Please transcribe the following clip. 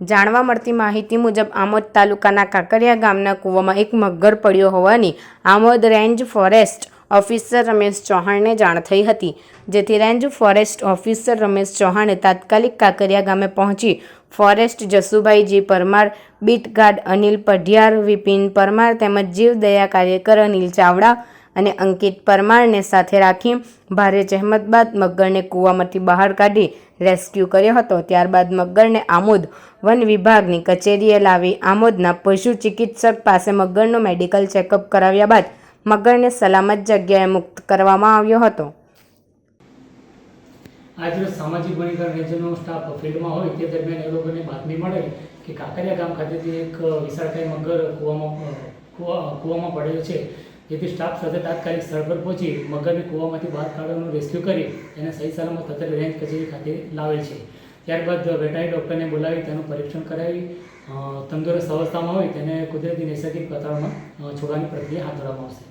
જાણવા મળતી માહિતી મુજબ આમોદ તાલુકાના કાંકરિયા ગામના કૂવામાં એક મગર પડ્યો હોવાની Amod range forest officer Ramesh ચૌહાણને જાણ થઈ હતી. જેથી રેન્જ ફોરેસ્ટ ઓફિસર રમેશ ચૌહાણે તાત્કાલિક કાંકરિયા ગામે પહોંચી forest Jasubhaiji Parmar beat guard Anil Padhiyar, Vipin Parmar તેમજ જીવદયા કાર્યકર અનિલ ચાવડા અને અંકિત પરમારને સાથે રાખી ભારે જહેમત બાદ મગરને કૂવામાંથી બહાર કાઢી રેસ્ક્યુ કર્યો હતો. ત્યારબાદ મગરને આમોદ વન વિભાગની કચેરીએ લાવી આમોદના પશુ ચિકિત્સક પાસે મગરનું મેડિકલ ચેકઅપ કરાવ્યા બાદ મગરને સલામત જગ્યાએ મુક્ત કરવામાં આવ્યો હતો. આજરોજ સામાજિક વનીકરણ રેન્જનો સ્ટાફ ફિલ્ડમાં હોય તે દરમિયાન એ લોકોને બાતમી મળે કે કાંકરિયા ગામ ખાતેથી એક વિશાળકાય મગર કૂવામાં કૂવામાં પડેલો છે. જેથી સ્ટાફ સાથે તાત્કાલિક સ્થળ પર પહોંચી મગરને કૂવામાંથી બહાર કાઢવાનું રેસ્ક્યુ કરી એને સહી સલામત અત્યારે રેન્જ કચેરી ખાતે લાવેલ છે. ત્યારબાદ વેટનરી ડૉક્ટરને બોલાવી તેનું પરીક્ષણ કરાવી તંદુરસ્ત અવસ્થામાં હોય તેને કુદરતી નૈસર્ગિક વાતાવરણમાં છોડવાની પ્રક્રિયા હાથ ધરવામાં આવશે.